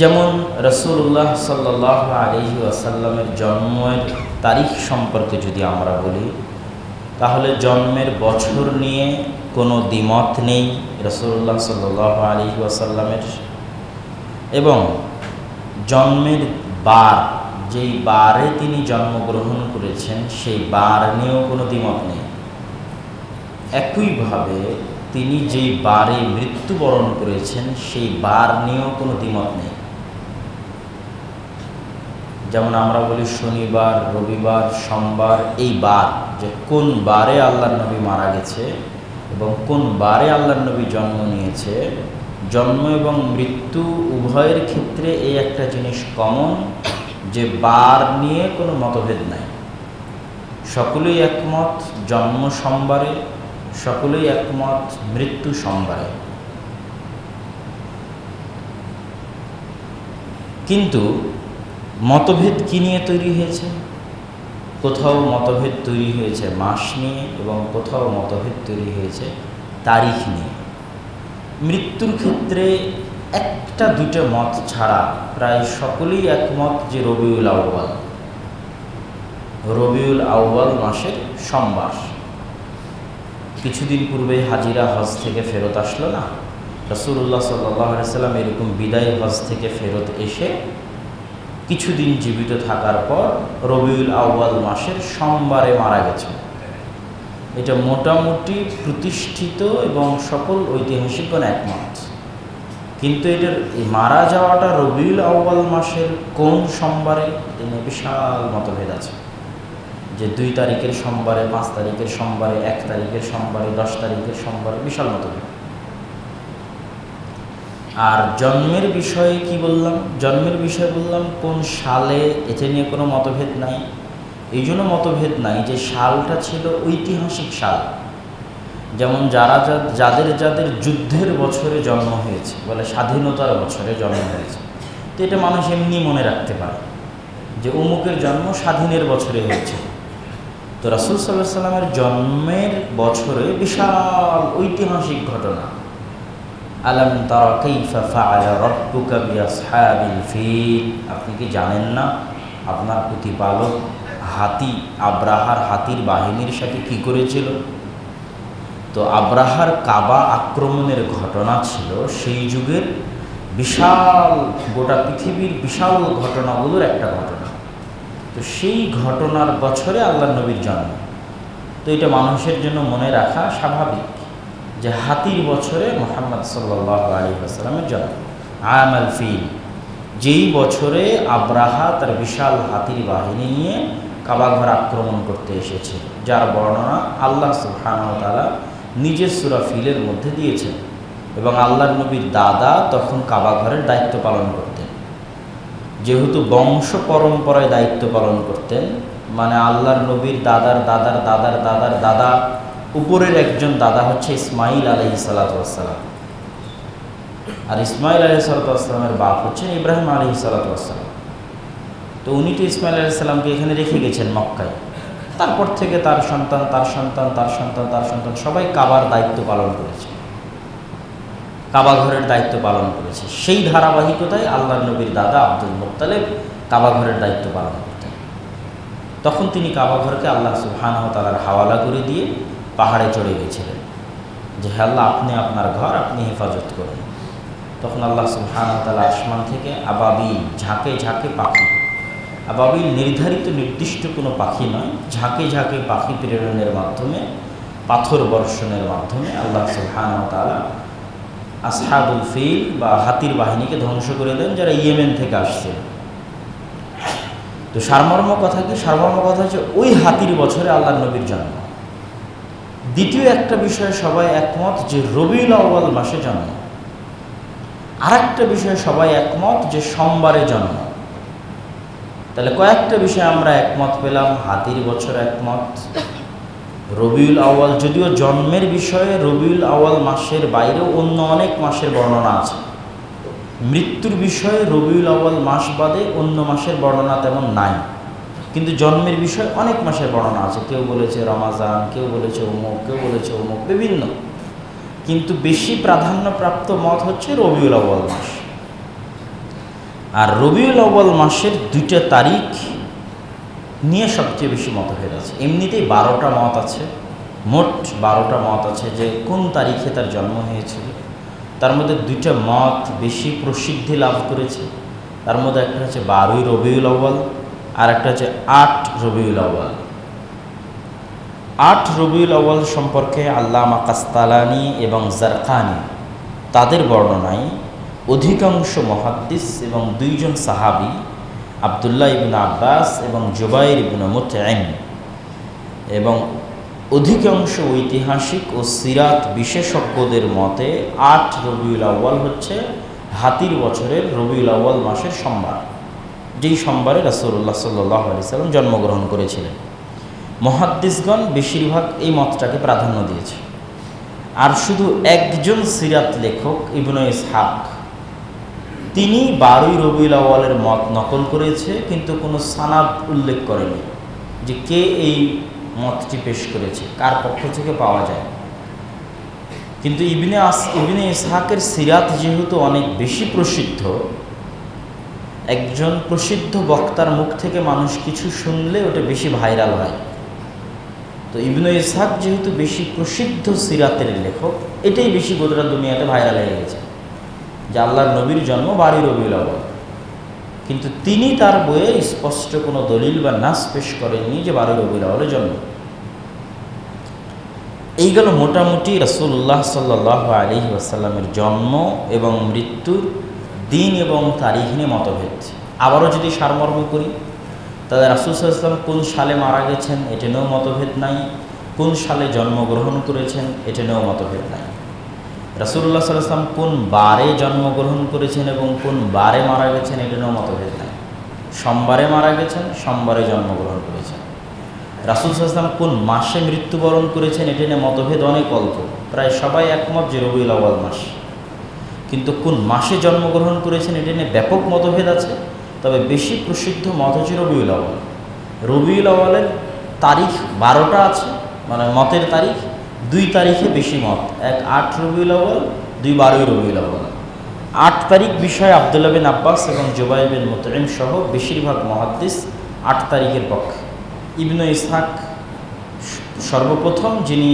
যেমন রসুল্লাহ সাল্লাহ আলহি আসাল্লামের জন্মের তারিখ সম্পর্কে যদি আমরা বলি, তাহলে জন্মের বছর নিয়ে কোনো দ্বিমত নেই রসুল্লাহ সাল্লাহ আলী আসাল্লামের এবং জন্মের বার, যেই বারে তিনি জন্মগ্রহণ করেছেন, সেই বার নিয়েও কোনো দ্বিমত নেই। একইভাবে তিনি যেই বারে মৃত্যুবরণ করেছেন, সেই বার নিয়েও কোনো দ্বিমত নেই। যেমন আমরা বলি শনিবার, রবিবার, সোমবার, এই বার যে কোন বারে আল্লাহ নবী মারা গেছে এবং কোন বারে আল্লাহ নবী জন্ম নিয়েছে, জন্ম এবং মৃত্যু উভয়ের ক্ষেত্রে এই একটা জিনিস কমন যে বার নিয়ে কোনো মতভেদ নাই। সকলেই একমত জন্ম সোমবারে, সকলেই একমত মৃত্যু সোমবারে। কিন্তু মতভেদ কী নিয়ে তৈরি হয়েছে? কোথাও মতভেদ তৈরি হয়েছে মাস নিয়ে এবং কোথাও মতভেদ তৈরি হয়েছে তারিখ নিয়ে। মৃত্যুর ক্ষেত্রে একটা দুটো মত ছাড়া প্রায় সকলেই একমত যে রবিউল আউ্বাল রবিউল আউ্বাল মাসের সোমবার। কিছুদিন পূর্বে হাজিরা হজ থেকে ফেরত আসলো না? রসুল্লাহ সাল্লাম এরকম বিদায় হজ থেকে ফেরত এসে কিছুদিন জীবিত থাকার পর রবিউল আউ্বাল মাসের সোমবারে মারা গেছে। এটা মোটামুটি প্রতিষ্ঠিত এবং সকল ঐতিহাসিকগণ একমত। কিন্তু এটার মারা যাওয়াটা রবিউল আউ্বাল মাসের কোন সোমবারে তিনি বিশাল মতভেদ আছে। যে দুই তারিখের সোমবারে, পাঁচ তারিখের সোমবারে, এক তারিখের সোমবারে, দশ তারিখের সোমবারে বিশাল মতভেদ। আর জন্মের বিষয়ে কি বললাম? জন্মের বিষয়ে বললাম, কোন সালে এতে নিয়ে কোনো মতভেদ নাই। এই জন্য মতভেদ নাই যে সালটা ছিল ঐতিহাসিক সাল। যেমন যারা যাদের যাদের যুদ্ধের বছরে জন্ম হয়েছে, বলে স্বাধীনতার বছরে জন্ম হয়েছে। তো এটা মানুষ এমনি মনে রাখতে পারে যে অমুকের জন্ম স্বাধীনের বছরে হয়েছে। তো রাসুল সাল্লাহ সাল্লামের জন্মের বছরে বিশাল ঐতিহাসিক ঘটনা। আলম ফিল। আপনি কি জানেন না আপনার প্রতিপালক হাতি, আব্রাহার হাতির বাহিনীর সাথে কি করেছিল? তো আব্রাহার কাবা আক্রমণের ঘটনা ছিল সেই যুগের বিশাল, গোটা পৃথিবীর বিশাল ঘটনাগুলোর একটা ঘটনা। তো সেই ঘটনার বছরে আল্লাহ নবীর জন্ম। তো এটা মানুষের জন্য মনে রাখা স্বাভাবিক। যে হাতির বছরে মোহাম্মদ সাল্লাহ আলী আসসালামের জন্ম। আল ফিল, যেই বছরে আব্রাহা তার বিশাল হাতির বাহিনী নিয়ে কাবাঘর আক্রমণ করতে এসেছে, যার বর্ণনা আল্লাহ সুহানতালা নিজের সুরা ফিলের মধ্যে দিয়েছেন এবং আল্লাহ নবীর দাদা তখন কাবাঘরের দায়িত্ব পালন করতেন। যেহেতু বংশ পরম্পরায় দায়িত্ব পালন করতেন মানে আল্লাহর নবীর দাদার দাদার দাদার দাদার দাদা উপরের একজন দাদা হচ্ছে ইসমাইল আলহি সালাতাম আর ইসমাইল আলহি সালাতামের বাপ হচ্ছেন ইব্রাহিম আলহি সালাতাম তো উনি তো ইসমাইল আলাইসাল্লামকে এখানে রেখে গেছেন মক্কায়। তারপর থেকে তার সন্তান তার সন্তান তার সন্তান তার সন্তান সবাই কাবার দায়িত্ব পালন করেছে। কাবা ঘরের দায়িত্ব পালন করেছে। সেই ধারাবাহিকতায় আল্লাহ নবীর দাদা আব্দুল মুক্তালেব কাবা ঘরের দায়িত্ব পালন করতেন। তখন তিনি কাবা ঘরকে আল্লাহ সুহান তালার হাওয়ালা করে দিয়ে পাহাড়ে চড়ে গেছিলেন। যে আল্লাহ, আপনি আপনার ঘর, আপনি হেফাজত করুন। তখন আল্লাহ সুহান তালা আসমান থেকে আবাবিল, ঝাঁকে ঝাঁকে পাখি। আবাবিল নির্ধারিত নির্দিষ্ট কোনো পাখি নয়, ঝাঁকে ঝাঁকে পাখি প্রেরণের মাধ্যমে, পাথর বর্ষণের মাধ্যমে আল্লাহ সুহান তালা আসহাবুল ফিল বা হাতির বাহিনীকে ধ্বংস করে দেন, যারা ইয়েমেন থেকে আসছে। তো সারমর্ম কথা কি? সারমর্ম কথা হচ্ছে ওই হাতির বছরে আল্লাহ নবীর জন্ম। দ্বিতীয় একটা বিষয়ে সবাই একমত যে রবিউল আউ্বাল মাসে জন্ম। আর একটা বিষয়ে সবাই একমত যে সোমবারে জন্ম। তাহলে কয়েকটা বিষয়ে আমরা একমত পেলাম, হাতির বছর একমত। রবিউল আওয়াল যদিও জন্মের বিষয়ে রবিউল আওয়াল মাসের বাইরেও অন্য অনেক মাসের বর্ণনা আছে। মৃত্যুর বিষয়ে রবিউল আওয়াল মাস বাদে অন্য মাসের বর্ণনা তেমন নাই। কিন্তু জন্মের বিষয়ে অনেক মাসের বর্ণনা আছে। কেউ বলেছে রমাজান, কেউ বলেছে অমুক, কেউ বলেছে অমুক, বিভিন্ন। কিন্তু বেশি প্রাধান্যপ্রাপ্ত মত হচ্ছে রবিউল আউ্বাল মাস। আর রবিউল আউ্বাল মাসের দুইটা তারিখ নিয়ে সবচেয়ে বেশি মতভেদ আছে এমনিতেই বারোটা মত আছে, মোট বারোটা মত আছে যে কোন তারিখে তার জন্ম হয়েছিল। তার মধ্যে দুইটা মত বেশি প্রসিদ্ধি লাভ করেছে। তার মধ্যে একটা হচ্ছে বারোই রবিউল আউ্বাল আর একটা হচ্ছে আট রবিউল আউ্বাল আট রবিউল আউ্বাল সম্পর্কে আল্লামা কাস্তালানি এবং জারকানি তাদের বর্ণনায় অধিকাংশ মহাদ্দিস এবং দুইজন সাহাবি আবদুল্লাহ ইবিন আব্বাস এবং জুবাইর ইবিন মুতআইম এবং অধিকাংশ ঐতিহাসিক ও সিরাত বিশেষজ্ঞদের মতে আট রবিউল আউ্বাল হচ্ছে হাতির বছরের রবিউল আউ্বাল মাসের সোমবার যেই সোমবারে রাসুল্লাহ সাল্লাহ আলি সাল্লাম জন্মগ্রহণ করেছিলেন। মহাদ্দিসগণ বেশিরভাগ এই মতটাকে প্রাধান্য দিয়েছে। আর শুধু একজন সিরাত লেখক, ইবন ইসহাক, তিনি বারোই রবিউল আওয়ালের মত নকল করেছে, কিন্তু কোনো সানাদ উল্লেখ করেনি যে কে এই মতটি পেশ করেছে, কার পক্ষ থেকে পাওয়া যায়। কিন্তু ইবিনে আস, ইবিনে ইসহাকের সিরাত যেহেতু অনেক বেশি প্রসিদ্ধ একজন প্রসিদ্ধ বক্তার মুখ থেকে মানুষ কিছু শুনলে ওটা বেশি ভাইরাল হয়। তো ইবনু ইসহাক যেহেতু বেশি প্রসিদ্ধ সিরাতের লেখক, এটাই বেশি গোদরা দুনিয়াতে ভাইরাল হয়ে গেছে। যে আল্লাহর নবীর জন্ম বাড়ি আউ্বাল কিন্তু তিনি তার বইয়ে স্পষ্ট কোনো দলিল বা নাস পেশ করেননি যে বারো আউ্বালের জন্ম। এই গেল মোটামুটি রসুল্লাহ সাল্লাহ আলী আসাল্লামের জন্ম এবং মৃত্যুর দিন এবং তারিখ মতভেদ। আবারও যদি সারমর্ম করি তাদের রাসুসাল্লাম কোন সালে মারা গেছেন এটা নিয়েও মতভেদ নাই, কোন সালে জন্মগ্রহণ করেছেন এটা নিয়েও মতভেদ নাই। রাসুল্লাহ সাল্লাম কোন বারে জন্মগ্রহণ করেছেন এবং কোন বারে মারা গেছেন এটা নিয়েও মতভেদ নাই। সোমবারে মারা গেছেন, সোমবারে জন্মগ্রহণ করেছেন। রাসুল সাল্লাম কোন মাসে মৃত্যুবরণ করেছেন এটা নিয়ে মতভেদ অনেক অল্প, প্রায় সবাই একমত যে রবিউল আওয়াল মাস। কিন্তু কোন মাসে জন্মগ্রহণ করেছেন এটা নিয়ে ব্যাপক মতভেদ আছে। তবে বেশি প্রসিদ্ধ মত হচ্ছে রবিউল আওয়াল রবিউল আওয়ালের তারিখ বারোটা আছে মানে মতের তারিখ, দুই তারিখে বেশি মত। এক আট রবিউল আওয়াল দুই বারোই রবিউল আওয়াল আট তারিখ বিষয়ে আবদুল্লাহ বিন আব্বাস এবং জুবাই বিন মুতরিম সহ বেশিরভাগ মহাদ্দিস আট তারিখের পক্ষে। ইবনু ইসহাক সর্বপ্রথম যিনি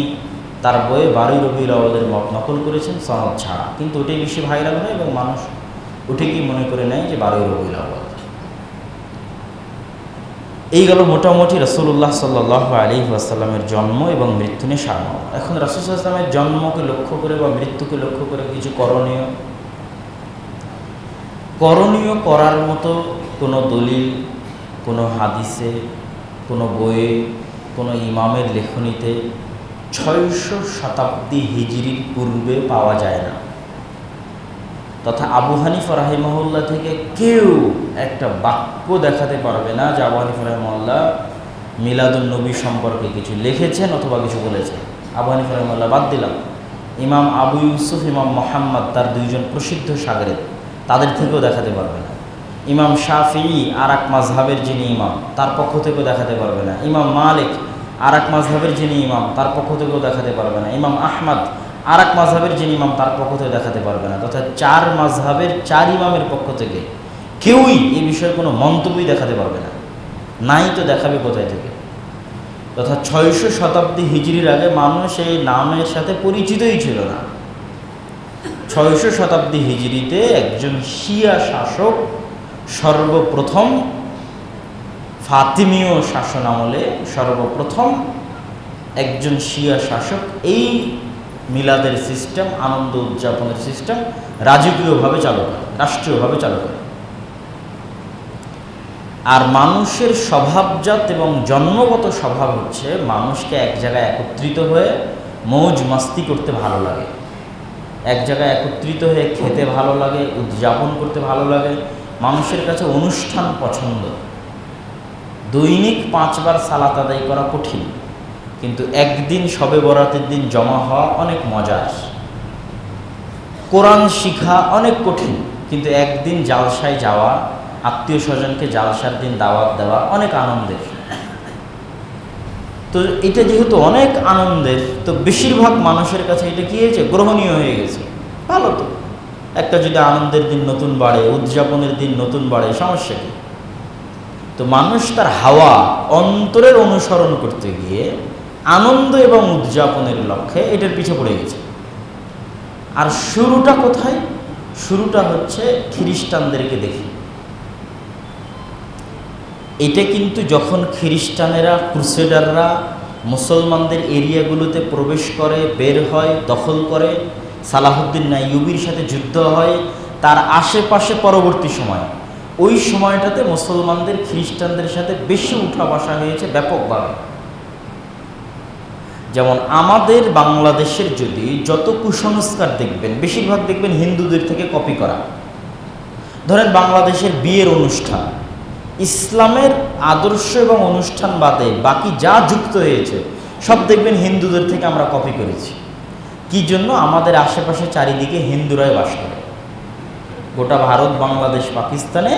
তার বইয়ে বারোই রবিউল আওয়ালের মত নকল করেছেন, সনদ ছাড়া। কিন্তু ওটাই বেশি ভাইরাল হয় এবং মানুষ উঠে কি মনে করে নেয় যে বারোই রবিউল আওয়াল এই গেল মোটামুটি রসুল্লাহ সাল্লাহ আলী আসাল্লামের জন্ম এবং মৃত্যু নিয়ে সারণ এখন রসুল আসলামের জন্মকে লক্ষ্য করে বা মৃত্যুকে লক্ষ্য করে কিছু করণীয়। করণীয় করার মতো কোনো দলিল, কোনো হাদিসে, কোনো বইয়ে, কোনো ইমামের লেখনীতে ছয়শো শতাব্দী হিজড়ির পূর্বে পাওয়া যায় না। তথা আবু হানিফ রাহিমহল্লা থেকে কেউ একটা বাক্য দেখাতে পারবে না যে আবু হানিফ রাহিমহল্লা মিলাদুল নবী সম্পর্কে কিছু লিখেছেন অথবা কিছু বলেছেন। আবু হানিফ রাহিমহল্লা বাদ দিলাম। ইমাম আবু ইউসুফ, ইমাম মোহাম্মদ তার দুইজন প্রসিদ্ধ সাগরের, তাদের থেকেও দেখাতে পারবে না। ইমাম শাফি আর এক মাজহাবের যিনি ইমাম, তার পক্ষ থেকেও দেখাতে পারবে না। ইমাম মালিক আর এক মাজহাবের যিনি ইমাম, তার পক্ষ থেকেও দেখাতে পারবে না। ইমাম আহমদ আর এক মাঝহাবের যিনি ইমাম, তার পক্ষ থেকে দেখাতে পারবে না। তথা চার মাঝহাবের চার ইমামের পক্ষ থেকে কেউই এই বিষয়ে কোনো মন্তব্যই দেখাতে পারবে না। নাই তো দেখাবে কোথায় থেকে? তথা ছয়শো শতাব্দী হিজড়ির আগে মানুষ এই নামের সাথে পরিচিতই ছিল না। ছয়শো শতাব্দী হিজড়িতে একজন শিয়া শাসক সর্বপ্রথম ফাতিমীয় শাসন আমলে সর্বপ্রথম একজন শিয়া শাসক এই মিলাদের সিস্টেম আনন্দ উদযাপনের সিস্টেম রাজকীয়ভাবে চালু করে, রাষ্ট্রীয়ভাবে চালু করে। আর মানুষের স্বভাবজাত এবং জন্মগত স্বভাব হচ্ছে মানুষকে এক জায়গায় একত্রিত হয়ে মৌজ মাস্তি করতে ভালো লাগে। এক জায়গায় একত্রিত হয়ে খেতে ভালো লাগে, উদযাপন করতে ভালো লাগে, মানুষের কাছে অনুষ্ঠান পছন্দ। দৈনিক পাঁচবার সালাত আদায় করা কঠিন, কিন্তু একদিন সবে বরাতের দিন জমা হওয়া অনেক মজার। কোরআন শিখা অনেক কঠিন, কিন্তু একদিন জালসায় যাওয়া আত্মীয় স্বজনকে জালসার দিন দাওয়াত দেওয়া অনেক আনন্দের। তো এটা যেহেতু অনেক আনন্দের, তো বেশিরভাগ মানুষের কাছে এটা কী হয়েছে? গ্রহণীয় হয়ে গেছে। ভালো তো। একটা যদি আনন্দের দিন নতুন বাড়ে, উদযাপনের দিন নতুন বাড়ে, সমস্যা কি? তো মানুষ তার হাওয়া অন্তরের অনুসরণ করতে গিয়ে আনন্দ এবং উদযাপনের লক্ষ্যে এটার পিছে পড়ে গেছে। আর শুরুটা কোথায়? শুরুটা হচ্ছে খ্রিস্টানদেরকে দেখি। এটা কিন্তু যখন খ্রিস্টানেরা, ক্রুসেডাররা মুসলমানদের এরিয়াগুলোতে প্রবেশ করে, বের হয়, দখল করে সালাহুদ্দিন নাইয়ুবির সাথে যুদ্ধ হয়, তার আশেপাশে পরবর্তী সময় ওই সময়টাতে মুসলমানদের, খ্রিস্টানদের সাথে বেশি উঠা বসা হয়েছে ব্যাপকভাবে। যেমন আমাদের বাংলাদেশের যদি যত কুসংস্কার দেখবেন, বেশিরভাগ দেখবেন হিন্দুদের থেকে কপি করা। ধরেন বাংলাদেশের বিয়ের অনুষ্ঠান। ইসলামের আদর্শ এবং অনুষ্ঠান বাদে বাকি যা যুক্ত হয়েছে, সব দেখবেন হিন্দুদের থেকে আমরা কপি করেছি। কি জন্য? আমাদের আশেপাশে চারিদিকে হিন্দুরাই বাস করে। গোটা ভারত, বাংলাদেশ, পাকিস্তানে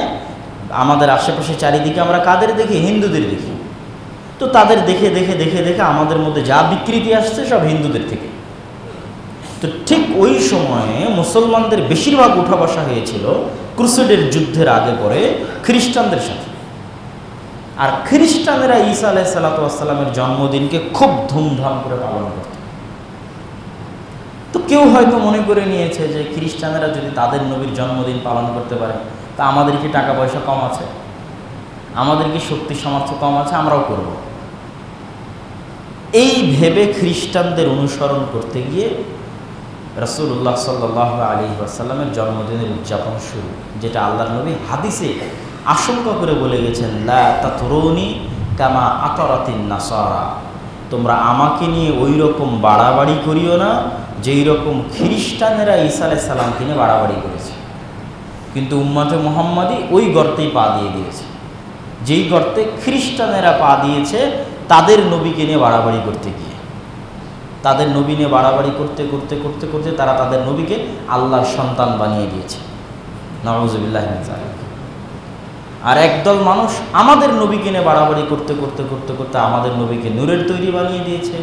আমাদের আশেপাশে চারিদিকে আমরা কাদের দেখি? হিন্দুদের দেখি। তো তাদের দেখে দেখে দেখে দেখে আমাদের মধ্যে যা বিকৃতি আসছে সব হিন্দুদের থেকে। তো ঠিক ওই সময়ে মুসলমানদের বেশিরভাগ উঠা বসা হয়েছিল ক্রুসেডের যুদ্ধের আগে পরে খ্রিস্টানদের সাথে। আর খ্রিস্টানেরা ঈসা আলাহ সাল্লাতামের জন্মদিনকে খুব ধুমধাম করে পালন করত। কেউ হয়তো মনে করে নিয়েছে যে খ্রিস্টানেরা যদি তাদের নবীর জন্মদিন পালন করতে পারে, তা আমাদের কি টাকা পয়সা কম আছে? আমাদের কি শক্তি সামর্থ্য কম আছে? আমরাও করব। এই ভেবে খ্রিস্টানদের অনুসরণ করতে গিয়ে রসুল্লাহ সাল্লাহ আলী আসাল্লামের জন্মদিনের উদযাপন শুরু, যেটা আল্লাহ নবী হাদিসে আশঙ্কা করে বলে গেছেন, লা তরুণী কামা আতরাতিন নাসারা। তোমরা আমাকে নিয়ে ওই রকম বাড়াবাড়ি করিও না যেই রকম খ্রিস্টানেরা ঈসা আলাই সালামকে নিয়ে বাড়াবাড়ি করেছে। কিন্তু উম্মাতে মোহাম্মদই ওই গর্তেই পা দিয়ে দিয়েছে। যেই গর্তে খ্রিস্টানেরা পা দিয়েছে, তাদের নবীকে নিয়ে বাড়াবাড়ি করতে গিয়ে। তাদের নবী নিয়ে বাড়াবাড়ি করতে করতে করতে করতে তারা তাদের নবীকে আল্লাহর সন্তান বানিয়ে দিয়েছে। নওয়াজবিল্লাহ আর একদল মানুষ আমাদের নবীকে নিয়ে বাড়াবাড়ি করতে করতে করতে করতে আমাদের নবীকে নূরের তৈরি বানিয়ে দিয়েছে।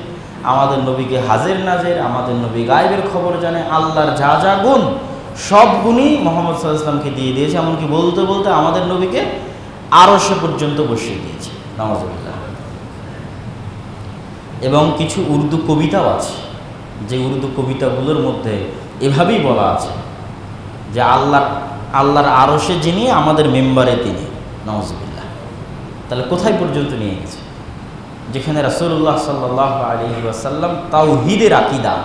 আমাদের নবীকে হাজের নাজের, আমাদের নবী গায়েবের খবর জানে, আল্লাহর যা যা গুণ, সব গুণই মোহাম্মদ সাল্লাহামকে দিয়ে দিয়েছে, এমনকি বলতে বলতে আমাদের নবীকে আরও সে পর্যন্ত বসিয়ে দিয়েছে। নওয়াজবিল্লাহ এবং কিছু উর্দু কবিতাও আছে, যে উর্দু কবিতাগুলোর মধ্যে এভাবেই বলা আছে যে আল্লাহ, আল্লাহর আরসে যিনি, আমাদের মেম্বারে তিনি। নওয়াজবিল্লাহ তাহলে কোথায় পর্যন্ত নিয়ে গেছে? যেখানে রাসুল্লাহ সাল্লাহ আলী আসাল্লাম তাও হিদের আকিদা।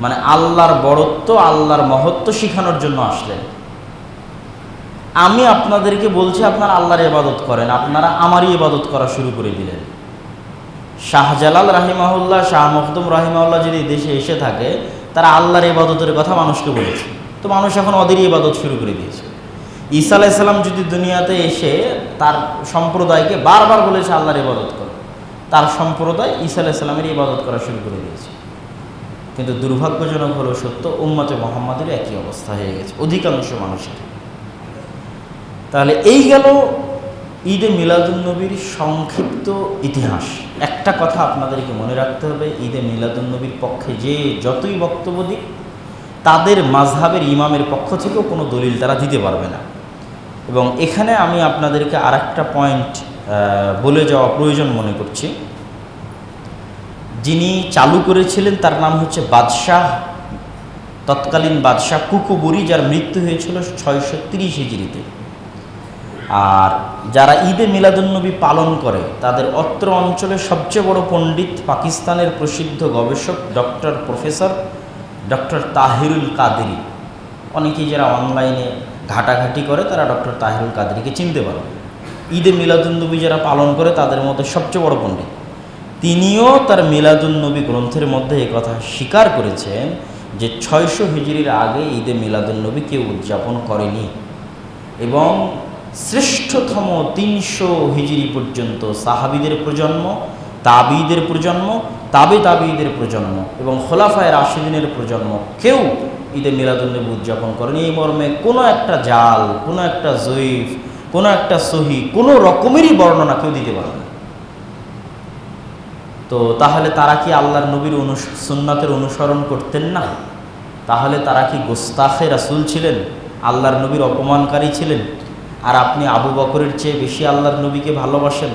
মানে আল্লাহর বড়ত্ব, আল্লাহর মহত্ব শিখানোর জন্য আসলেন। আমি আপনাদেরকে বলছি, আপনারা আল্লাহর ইবাদত করেন, আপনারা আমারই ইবাদত করা শুরু করে দিলেন। শাহজালাল রাহিমাহুল্লাহ, শাহ মখদুম রাহিমাহুল্লাহ যদি দেশে এসে থাকে, তারা আল্লাহর ইবাদতের কথা মানুষকে বলেছে। তো মানুষ এখন ওদেরই ইবাদত শুরু করে দিয়েছে। ঈসা আলাইসাল্লাম যদি দুনিয়াতে এসে তার সম্প্রদায়কে বারবার বলেছে, আল্লাহর ইবাদত করো। তার সম্প্রদায় ঈসা আলাইসাল্লামের ইবাদত করা শুরু করে দিয়েছে। কিন্তু দুর্ভাগ্যজনক হলো সত্য, উম্মতে মোহাম্মদের একই অবস্থা হয়ে গেছে, অধিকাংশ মানুষের। তাহলে এই গেল ঈদে মিলাদুলনবীর সংক্ষিপ্ত ইতিহাস। একটা কথা আপনাদেরকে মনে রাখতে হবে, ঈদে মিলাদুলনবীর পক্ষে যে যতই বক্তব্য দিক, তাদের মাঝহাবের ইমামের পক্ষ থেকেও কোনো দলিল তারা দিতে পারবে না। এবং এখানে আমি আপনাদেরকে আর একটা পয়েন্ট বলে যাওয়া প্রয়োজন মনে করছি। যিনি চালু করেছিলেন, তার নাম হচ্ছে বাদশাহ, তৎকালীন বাদশাহ কুকুবুরি, যার মৃত্যু হয়েছিল ছয়শো তিরিশ হিজড়িতে। আর যারা ঈদে মিলাদুন্নবী পালন করে, তাদের অত্র অঞ্চলের সবচেয়ে বড় পণ্ডিত পাকিস্তানের প্রসিদ্ধ গবেষক doctor professor doctor Tahirul Qadri. অনেকেই যারা অনলাইনে ঘাটাঘাটি করে, তারা ডক্টর তাহিরুল কাদেরিকে চিনতে পারবে। ঈদে মিলাদুন্নবী যারা পালন করে তাদের মধ্যে সবচেয়ে বড় পণ্ডিত। তিনিও তার মিলাদুন্নবী গ্রন্থের মধ্যে এই কথা স্বীকার করেছেন যে ছয়শো হিজড়ির আগে ঈদে মিলাদুন্নবী কেউ উদযাপন করেনি এবং শ্রেষ্ঠতম তিনশো হিজড়ি পর্যন্ত সাহাবিদের প্রজন্ম, তাবিদের প্রজন্ম, তাবে তাবিদের প্রজন্ম এবং খোলাফায় রাশিদিনের প্রজন্ম কেউ ঈদে মিলাদুন্নবী উদযাপন করেনি। এই মর্মে কোনো একটা জাল, কোনো একটা জয়ীফ কোনো একটা সহি, কোনো রকমেরই বর্ণনা কেউ দিতে পারবে না। তো তাহলে তারা কি আল্লাহর নবীর সুন্নাতের অনুসরণ করতেন না? তাহলে তারা কি গোস্তাখে রাসুল ছিলেন? আল্লাহর নবীর অপমানকারী ছিলেন? আর আপনি আবু বকরের চেয়ে বেশি আল্লাহর নবীকে ভালোবাসেন?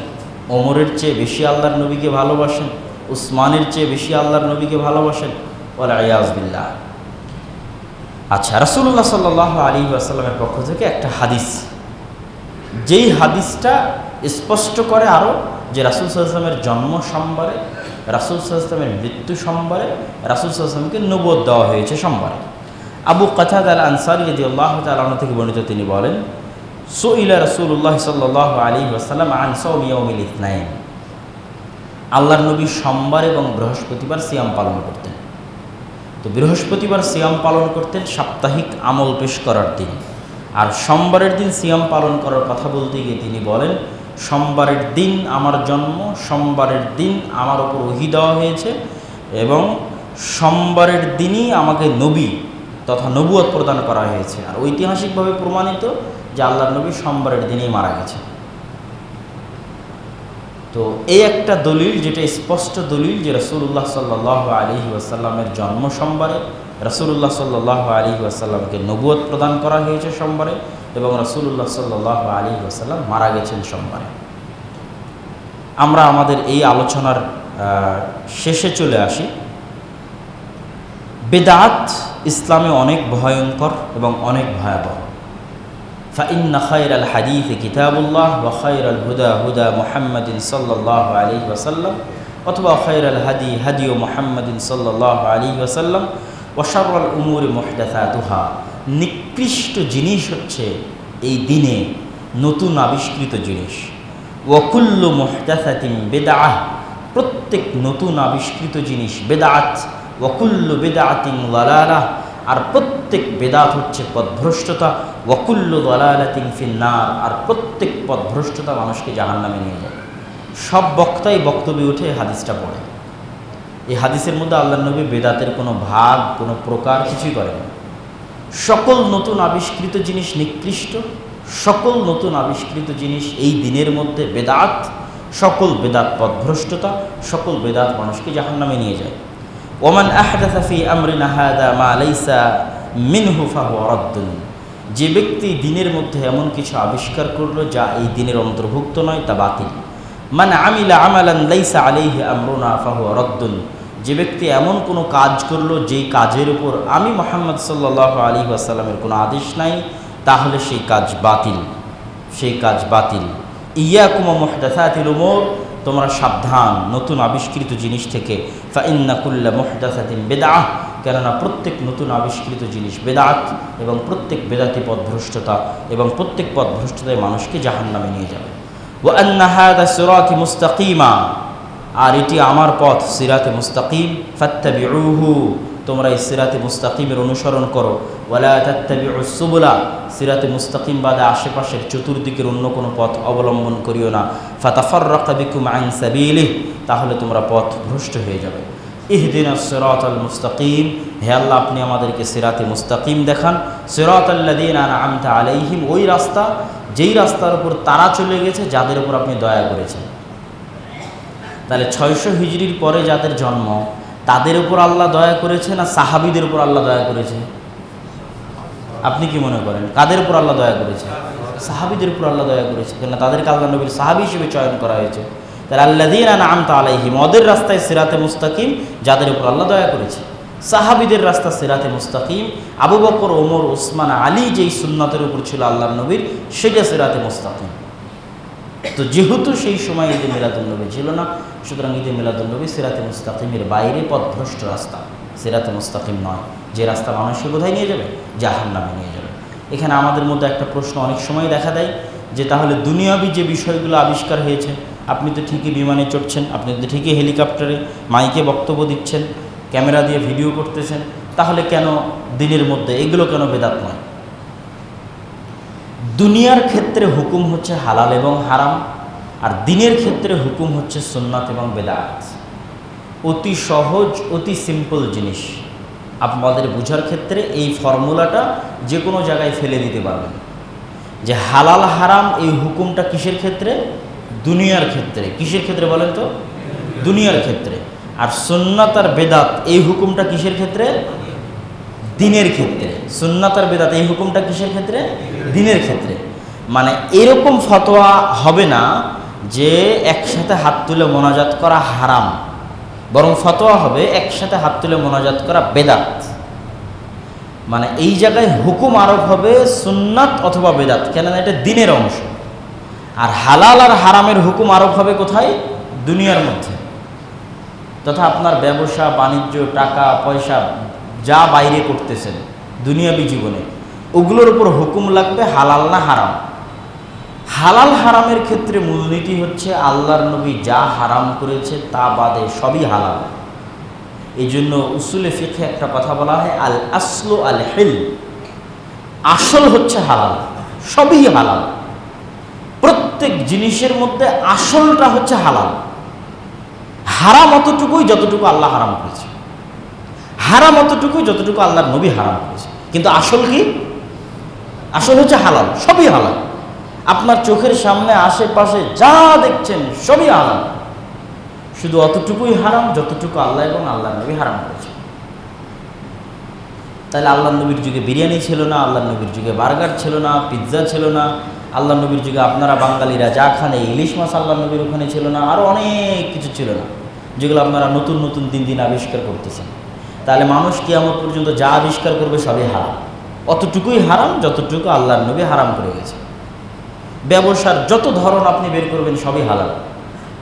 ওমরের চেয়ে বেশি আল্লাহর নবীকে ভালোবাসেন? উসমানের চেয়ে বেশি আল্লাহর নবীকে ভালোবাসেন? বলে আয়াজবিল্লাহ আচ্ছা রাসুল্লাহ সাল্লাহ আলী আসাল্লামের পক্ষ থেকে একটা হাদিস যেই হাদিসটা স্পষ্ট করে আরও যে রাসুল সাল্লামের জন্ম সোমবারে, রাসুল সাল্লামের মৃত্যু সোমবারে, রাসুল সাল্লামকে নবদ দেওয়া হয়েছে সোমবারে। আবু কাথাদ আল আনসারি যদি আল্লাহ তালন থেকে বর্ণিত তিনি বলেন, সুইলা রসুল্লাহ সাল্লাহ আলী আসাল্লাম আনসৌমিয়মিল ইসনাইন। আল্লাহর নবী সোমবার এবং বৃহস্পতিবার সিয়াম পালন করতেন। তো বৃহস্পতিবার সিয়াম পালন করতেন সাপ্তাহিক আমল পেশ করার দিন। আর সোমবারের দিন সিয়াম পালন করার কথা বলতে গিয়ে তিনি বলেন, সোমবারের দিন আমার জন্ম, সোমবারের দিন আমার ওপর ওহি দেওয়া হয়েছে এবং সোমবারের দিনই আমাকে নবী তথা নবুয়ত প্রদান করা হয়েছে। আর ঐতিহাসিকভাবে প্রমাণিত যে আল্লাহ নবী সোমবারের দিনেই মারা গেছে। তো এই একটা দলিল, যেটা স্পষ্ট দলিল যে রসুল্লাহ সাল্লাহ আলী ওয়াসাল্লামের জন্ম সোমবারে রসুল্লাহ সাল্লাহ আলী ওয়াসাল্লামকে নবুয়ত প্রদান করা হয়েছে সোমবারে এবং রসুল্লাহ সাল্লাহ আলী ওয়াসাল্লাম মারা গেছেন সোমবারে আমরা আমাদের এই আলোচনার শেষে চলে আসি বেদাত ইসলামে অনেক ভয়ঙ্কর এবং অনেক ভয়াবহ فإن خير الحديث كتاب الله وخير الهدى هدى محمد صلى الله عليه وسلم অথবা خير الهدي هدي محمد صلى الله عليه وسلم ওসারল উমুর মহদাতা দুহা নিকৃষ্ট জিনিস হচ্ছে এই দিনে নতুন আবিষ্কৃত জিনিস। ওকুল্লু মহদাসাতিম বেদাহ প্রত্যেক নতুন আবিষ্কৃত জিনিস বেদাত ওকুল্লু বেদাতিং লালালা আর প্রত্যেক বেদাত হচ্ছে পদভ্রষ্টতা ওকুল্লু লালালাতিং ফিন্নার। আর প্রত্যেক পদভ্রষ্টতা মানুষকে জাহান নামে নিয়ে যায়। সব বক্তাই বক্তব্যে উঠে হাদিসটা পড়ে। এই হাদিসের মধ্যে আল্লাহ নবী বেদাতের কোনো ভাগ, কোনো প্রকার কিছুই করেন সকল নতুন আবিষ্কৃত জিনিস নিকৃষ্ট, সকল নতুন আবিষ্কৃত জিনিস এই দিনের মধ্যে বেদাত, সকল বেদাত পথভ্রষ্টতা, সকল বেদাত মানুষকে জাহান নামে নিয়ে যায়। ওমান আহদাফি আমরিনা হাদা মা লাইসা মিনহু ফাহু রদ্দুন যে ব্যক্তি দিনের মধ্যে এমন কিছু আবিষ্কার করল যা এই দিনের অন্তর্ভুক্ত নয়, তা বাতিল। মানে আমিলা আমালান লাইসা আলাইহি আমরুনা ফাহু রদ্দুন। যে ব্যক্তি এমন কোনো কাজ করল যেই কাজের উপর আমি মোহাম্মদ সাল্লাহ আলী আসাল্লামের কোনো আদেশ নাই, তাহলে সেই কাজ বাতিল। সেই কাজ বাতিল। ইয়া কুমা মোহদাসাতিল উমর, তোমরা সাবধান, নতুন আবিষ্কৃত জিনিস থেকে। ফাইন্নাকুল্লা মোহদাসাতিন বেদাহ কেননা প্রত্যেক নতুন আবিষ্কৃত জিনিস বেদাত এবং প্রত্যেক বেদাতি পথভ্রষ্টতা, এবং প্রত্যেক পথভ্রষ্টতায় মানুষকে জাহান নামে নিয়ে যাবে। ও আন্নাহাদা সুরাতি মুস্তাকিমা আর এটি আমার পথ, সিরাতে মুস্তাকিম। ফাত্তাবিউহু, তোমরা এই সিরাতে মুস্তাকিমের অনুসরণ করো। ওয়ালা তাত্তাবিউ সুবুলা, সিরাতে মুস্তাকিম বাদে আশেপাশের চতুর্দিকের অন্য কোনো পথ অবলম্বন করিও না। ফাতাফাররাকা বিকুম আন সাবিলিহ, তাহলে তোমরা পথ ভ্রষ্ট হয়ে যাবে। ইহদিনা সিরাত আল মুস্তাকিম, হে আল্লাহ, আপনি আমাদেরকে সিরাতে মুস্তাকিম দেখান। সিরাত আল্লাদিন আনআমতা আলাইহিম, ওই রাস্তা যেই রাস্তার উপর তারা চলে গেছে, যাদের উপর আপনি দয়া করেছেন। তাহলে ছয়শো হিজড়ির পরে যাদের জন্ম, তাদের উপর আল্লাহ দয়া করেছে না সাহাবিদের উপর আল্লাহ দয়া করেছে আপনি কি মনে করেন? কাদের উপর আল্লাহ দয়া করেছে সাহাবিদের উপর আল্লাহ দয়া করেছে কেন তাদেরকে আল্লাহ নবীর সাহাবি হিসেবে চয়ন করা হয়েছে। তাহলে আল্লাদিন আনা আমতা আলাইহিম, ওদের রাস্তায় সিরাতে মুস্তাকিম, যাদের উপর আল্লাহ দয়া করেছে সাহাবিদের রাস্তা সেরাতে মুস্তাকিম। আবু বকর, ওমর ওসমান আলী যেই সুন্নতের উপর ছিল আল্লাহ নবীর, সেটা সেরাতে মুস্তাকিম। তো যেহেতু সেই সময় ঈদে মিলাদুলনবী ছিল না, সুতরাং ঈদে মিলাদুলনবী সিরাতে মুস্তাকিমের বাইরে পথভ্রষ্ট রাস্তা। সেরাতে মুস্তাকিম নয়, যে রাস্তা মানুষকে কোথায় নিয়ে যাবে জাহান নামে নিয়ে যাবে। এখানে আমাদের মধ্যে একটা প্রশ্ন অনেক সময় দেখা দেয়, যে তাহলে দুনিয়াবি যে বিষয়গুলো আবিষ্কার হয়েছে, আপনি তো ঠিকই বিমানে চড়ছেন, আপনি তো ঠিকই হেলিকপ্টারে মাইকে বক্তব্য দিচ্ছেন ক্যামেরা দিয়ে ভিডিও করতেছেন, তাহলে কেন দিনের মধ্যে? এগুলো কেন বেদাত নয়? দুনিয়ার ক্ষেত্রে হুকুম হচ্ছে হালাল এবং হারাম, আর দিনের ক্ষেত্রে হুকুম হচ্ছে সুন্নাত এবং বেদাত। অতি সহজ, অতি সিম্পল জিনিস। আপনাদের বোঝার ক্ষেত্রে এই ফর্মুলাটা যে কোনো জায়গায় ফেলে দিতে পারবেন। যে হালাল, হারাম এই হুকুমটা কিসের ক্ষেত্রে? দুনিয়ার ক্ষেত্রে। কিসের ক্ষেত্রে বলেন তো? দুনিয়ার ক্ষেত্রে। আর সুন্নাত আর বেদাত, এই হুকুমটা কিসের ক্ষেত্রে? দিনের ক্ষেত্রে। সুন্নাত আর বেদাত, এই হুকুমটা কিসের ক্ষেত্রে? দিনের ক্ষেত্রে। মানে এরকম ফতোয়া হবে না যে একসাথে হাত তুলে মোনাজাত করা হারাম। বরং ফতোয়া হবে একসাথে হাত তুলে মোনাজাত করা বেদাত। মানে এই জায়গায় হুকুম আরোপ হবে সুন্নাত অথবা বেদাত, কেননা এটা দিনের অংশ। আর হালাল আর হারামের হুকুম আরোপ হবে কোথায়? দুনিয়ার মধ্যে। তথা আপনার ব্যবসা, বাণিজ্য, টাকা, পয়সা যা বাইরে করতেছেন দুনিয়াবি জীবনে, ওগুলোর উপর হুকুম লাগবে হালাল না হারাম। হালাল হারামের ক্ষেত্রে মূলনীতি হচ্ছে আল্লাহর নবী যা হারাম করেছে তা বাদে সবই হালাল। এই জন্য উসুলে ফিখে একটা কথা বলা হয়, আল আসলো আল হেল। আসল হচ্ছে হালাল, সবই হালাল। প্রত্যেক জিনিসের মধ্যে আসলটা হচ্ছে হালাল। হারাম অতটুকুই যতটুকু আল্লাহ হারাম করেছে। হারাম অতটুকুই যতটুকু আল্লাহর নবী হারাম করেছে। কিন্তু আসল কি? আসল হচ্ছে হালাল, সবই হালাল। আপনার চোখের সামনে, আশেপাশে যা দেখছেন, সবই হালাল। শুধু অতটুকুই হারাম, যতটুকু আল্লাহ এবং আল্লাহ নবী হারাম করেছে। তাহলে আল্লাহ নবীর যুগে বিরিয়ানি ছিল না আল্লাহ নবীর যুগে বার্গার ছিল না, পিৎজা ছিল না আল্লাহ নবীর যুগে আপনারা বাঙালিরা যা খানে ইলিশ মাছ আল্লাহ নবীর ওখানে ছিল না আরও অনেক কিছু ছিল না, যেগুলো আপনারা নতুন নতুন দিন দিন আবিষ্কার করতেছেন। তাহলে মানুষ কিয়ামত পর্যন্ত যা আবিষ্কার করবে সবই হারাম। অতটুকুই হারাম, যতটুকু আল্লাহর নবী হারাম করে গেছে। ব্যবসার যত ধরন আপনি বের করবেন সবই হালাল।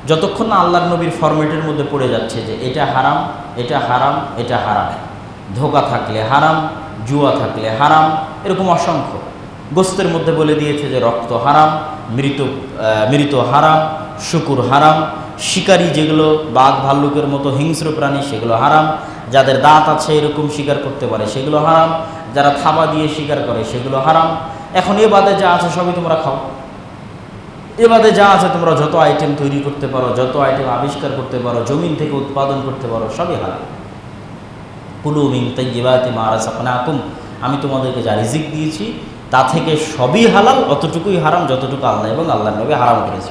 যতক্ষণ না আল্লাহর নবীর ফরম্যাটের মধ্যে পড়ে যাচ্ছে যে এটা হারাম এটা হারাম এটা হারাম। ধোকা থাকলে হারাম, জুয়া থাকলে হারাম, এরকম অসংখ্য। গোস্তের মধ্যে বলে দিয়েছে যে রক্ত হারাম, মৃত মৃত হারাম, শুকুর হারাম, শিকারি যেগুলো বাঘ ভাল্লুকের মতো হিংস্র প্রাণী সেগুলো হারাম, যাদের দাঁত আছে এরকম শিকার করতে পারে সেগুলো হারাম, যারা থাবা দিয়ে শিকার করে সেগুলো হারাম। এখন এ বাদে যা আছে সবই তোমরা খাও। এ বাদে যা আছে তোমরা যত আইটেম তৈরি করতে পারো, যত আইটেম আবিষ্কার করতে পারো, জমিন থেকে উৎপাদন করতে পারো, সবই হারাম। কুলু মিন তাইয়্যিবাতি মা রাযাকনাকুম। আমি তোমাদেরকে যা রিজিক দিয়েছি তা থেকে সবই হালাল, অতটুকুই হারাম, যতটুকু আল্লাহ এবং আল্লাহ নবী হারাম করেছে।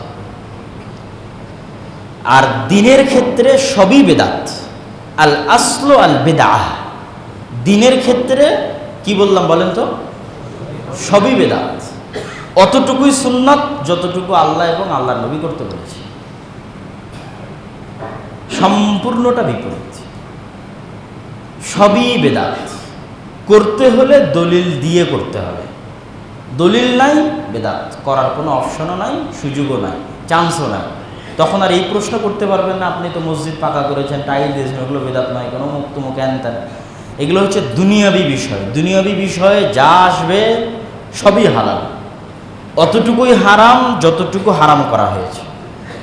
আর দিনের ক্ষেত্রে সবই বেদাত। আল আসলো আল বেদাহ। দিনের ক্ষেত্রে, কি বললাম বলেন তো? সবই বেদাত। অতটুকুই সুন্নত, যতটুকু আল্লাহ এবং আল্লাহ নবী করতে বলেছে। সম্পূর্ণটা বিপরীত। সবই বেদাত। করতে হলে দলিল দিয়ে করতে হবে। দলিল নাই, বেদাত। করার কোনো অপশনও নাই, সুযোগও নাই, চান্সও নাই। তখন আর এই প্রশ্ন করতে পারবেন না, আপনি তো মসজিদ পাকা করেছেন টাইল দিয়েছেন, ওগুলো বেদাত নয়, কোনো মুক্ত মুখ ত্যান এগুলো হচ্ছে দুনিয়াবি বিষয়। দুনিয়াবি বিষয়ে যা আসবে, সবই হারাম অতটুকুই হারাম, যতটুকু হারাম করা হয়েছে।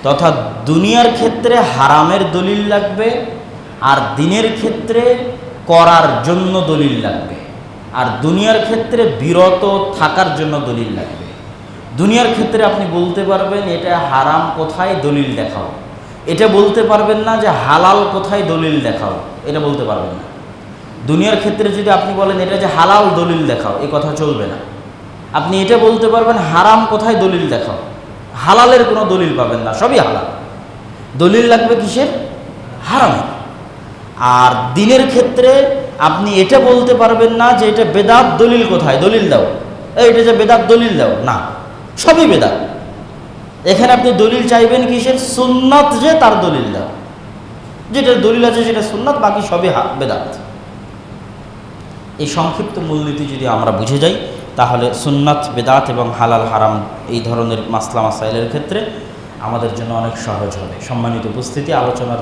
তথা দুনিয়ার ক্ষেত্রে হারামের দলিল লাগবে, আর দিনের ক্ষেত্রে করার জন্য দলিল লাগবে। আর দুনিয়ার ক্ষেত্রে বিরত থাকার জন্য দলিল লাগবে। দুনিয়ার ক্ষেত্রে আপনি বলতে পারবেন, এটা হারাম কোথায় দলিল দেখাও। এটা বলতে পারবেন না যে হালাল কোথায় দলিল দেখাও। এটা বলতে পারবেন না। দুনিয়ার ক্ষেত্রে যদি আপনি বলেন, এটা যে হালাল দলিল দেখাও, এই কথা চলবে না। আপনি এটা বলতে পারবেন, হারাম কোথায় দলিল দেখাও? হালালের কোনো দলিল পাবেন না, সবই হালাল। দলিল লাগবে কিসের? হারামের। আর দিনের ক্ষেত্রে আপনি এটা বলতে পারবেন না যে এটা বেদাত দলিল কোথায়? দলিল দাও। এটা যে বেদাত দলিল দাও। না, সবই বেদাত। এখানে আপনি দলিল চাইবেন কিসের? সুন্নাত যে তার দলিল দাও। যেটা দলিল আছে সেটা সুন্নাত, বাকি সবই বেদাত। এই সংক্ষিপ্ত মূলনীতি যদি আমরা বুঝে যাই, তাহলে সুন্নাত, বেদাত এবং হালাল, হারাম এই ধরনের মাসলা, মাসাইলের ক্ষেত্রে আমাদের জন্য অনেক সহজ হবে। সম্মানিত উপস্থিতি, আলোচনার